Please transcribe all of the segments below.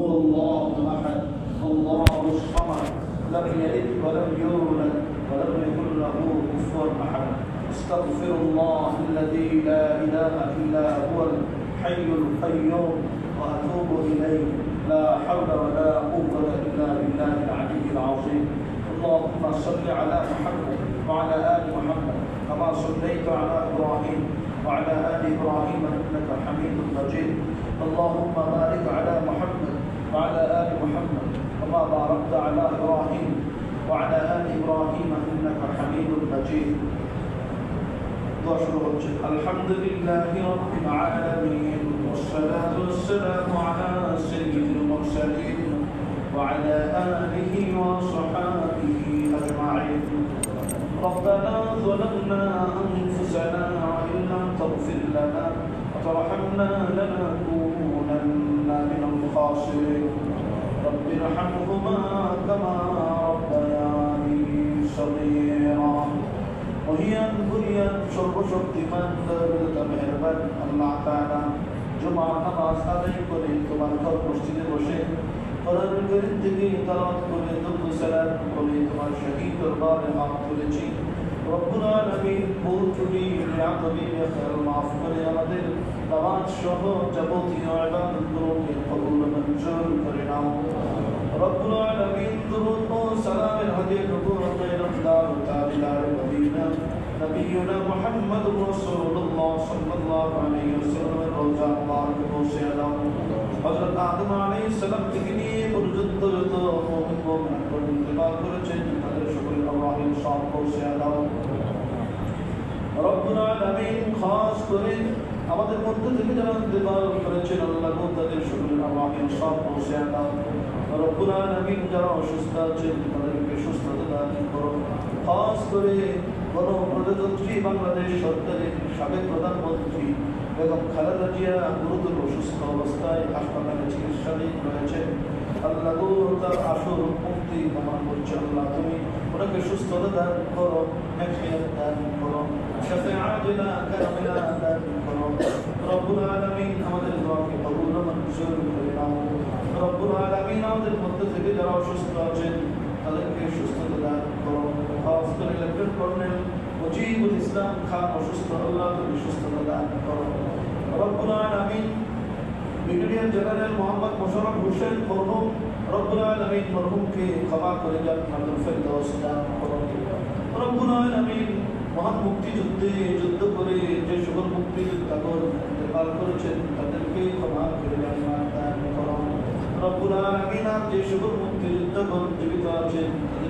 هو الله أحد. الله الصمد لم يلد ولم يولد ولم يكن له كفوا أحد. استغفر الله الذي لا إله إلا هو الحي القيوم وأتوب إليه. لا حول ولا قوة إلا بالله العلي العظيم. اللهم صل على محمد وعلى آل محمد كما صليت على إبراهيم وعلى آل إبراهيم إنك حميد مجيد. اللهم بارك على محمد وعلى ال محمد كما باركت على إبراهيم وعلى آل إبراهيم إنك حميد مجيد. الحمد لله رب العالمين والصلاة والسلام على سيد المرسلين وعلى آله وصحابه أجمعين. ربنا ظلمنا أنفسنا وإن لم تغفر لنا وترحمنا لنكونن ارحمهما كما ربياني صغيرا মহিয়ান বুনিয়ান সর্বশক্তিমান দয়ালুতা মেহেরবান আল্লাহ তাআলা জুমার নামাজ আদায় করে তোমার ঘর মসজিদে বসে কোরআন করিম থেকে তেলাওয়াত করে দুরূদ সালাম করে তোমার শহীদ দরবারে হাত তুলেছি রব্বুল আলামিন ভুল ত্রুটি বিআদবি খায়র মাফ করে আমাদের নামাজ সহ যাবতীয় ইবাদতগুলোকে কবুল নবিয়ুনা মুহাম্মদ রাসূলুল্লাহ সাল্লাল্লাহু আলাইহি ওয়াসাল্লাম রওজা মুবারক বসে দাও হযরত আদম আলাইহিস সালাম থেকে নিয়ে পর্যন্ত যত মুমিন মুমিনাত ইন্তেকাল করেছেন তাদের সকলের আল্লাহের সব পৌঁছে দাও রব্বুল আলামিন খাস করে আমাদের মধ্যে থেকে যারা ইন্তেকাল করেছেন আল্লাহ গো তাদের সকলের আল্লাহের সব পৌঁছে দাও রব্বুল আলামিন যারা অসুস্থ আছেন তাদেরকে সুস্থতা দান করো খাস করে গণপ্রজাতন্ত্রী বাংলাদেশ সরকারের সাবেক প্রধানমন্ত্রী বেগম খালেদা জিয়া গুরুতর অসুস্থ অবস্থায় হাসপাতালে চিকিৎসাধীন রয়েছেন। আল্লাহ তার আসল মুক্তি কামনা করছে আল্লাহ। তুমি ওনাকে সুস্থতা দান করো নেফিয়াত দান করো শাফাআত লা কামিলা দান করো। রব্বুল আলামিন আমাদের দোয়াকে কবুল মঞ্জুর করে নাও। রব্বুল আলামিন আমাদের মধ্যে থেকে যারা অসুস্থ আছেন, তাদেরকে সুস্থতা দান করো। করে লেফটেন্যান্ট কর্নেল মুজিবুল ইসলাম খান অসুস্থ, আল্লাহ তুমি সুস্থতা দান করো রব্বুল আলামিন, ব্রিগেডিয়ার জেনারেল মোহাম্মদ মোশাররফ হোসেন মরহুম, রব্বুল আলামিন মরহুমকে ক্ষমা করে জান্নাতুল ফেরদৌস দান করো রব্বুল আলামিন মহান মুক্তিযুদ্ধে যুদ্ধ করে যে সকল মুক্তিযোদ্ধাগণ ইন্তেকাল করেছেন, তাদেরকে ক্ষমা করে জান্নাত দান করো রব্বুল আলামিন আর যে সকল মুক্তিযোদ্ধাগণ জীবিত আছেন তাদেরকে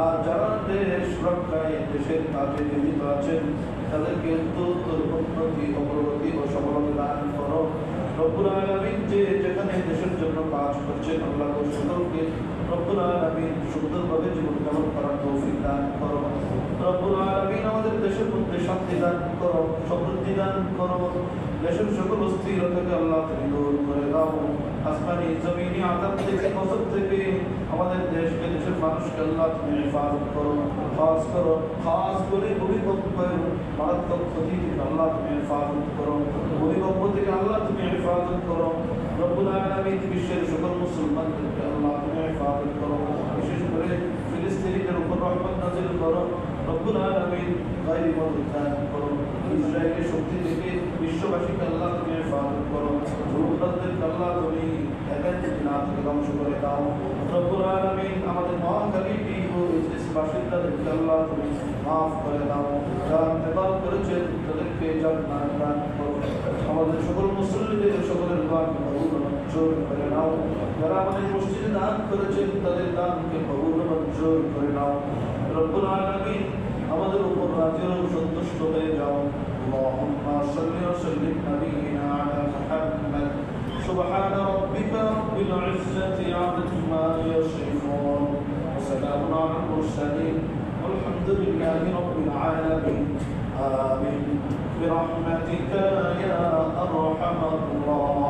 আর যারা দেশ রক্ষায় দেশের কাজে নিয়োজিত আছেন তাদেরকে উত্তর উন্নতি অগ্রগতি ও সফলতা দান করো। রব্বুল আলামিন যে যেখানে দেশের জন্য কাজ করছেন, আল্লাহ সকলকে রব্বুল আলামিন সুন্দরভাবে জীবন যাপন করার তৌফিক দান করো। রব্বুল আলামিন আমাদের দেশের মধ্যে শান্তি দান করো, সমৃদ্ধি দান করো। দেশের সকল অস্থিরতাকে আল্লাহ তুমি করে দাও। আসমানি জমিনি আদাব থেকে কসব থেকে আমাদের দেশকে দেশের মানুষকে আল্লাহ তুমি হেফাজত করো খাস করো খাস করে ভূমিকম্পের মারাত্মক ক্ষতি থেকে আল্লাহ তুমি হেফাজত করো ভূমিকম্প থেকে আল্লাহ তুমি হেফাজত করো রব্বুল আলামিন বিশ্বের সকল মুসলমানদেরকে আল্লাহ তুমি হেফাজত করো বিশেষ করে ফিলিস্তিনিদের উপর রহমত নাজিল করো রব্বুল আলামিন গায়রি মদদ দান করো ইসরায়েলের শক্তি থেকে বিশ্ববাসীকে করো আমাদের মাফ করে দাও। যারা করেছেন, তাদেরকে জান্নাত দান করো আমাদের সকল মুসলিমদের সকলের দোয়া কবুল করে নাও। যারা আমাদের মসজিদে দান করেছেন, তাদের দানকে কবুল মঞ্জুর করে নাও। رجل في الدشت اللهم صل وسلم نبينا على محمد سبحان ربك رب العزة عما يصفون وسلام على المرسلين والحمد لله رب العالمين آمين برحمتك يا أرحم الراحمين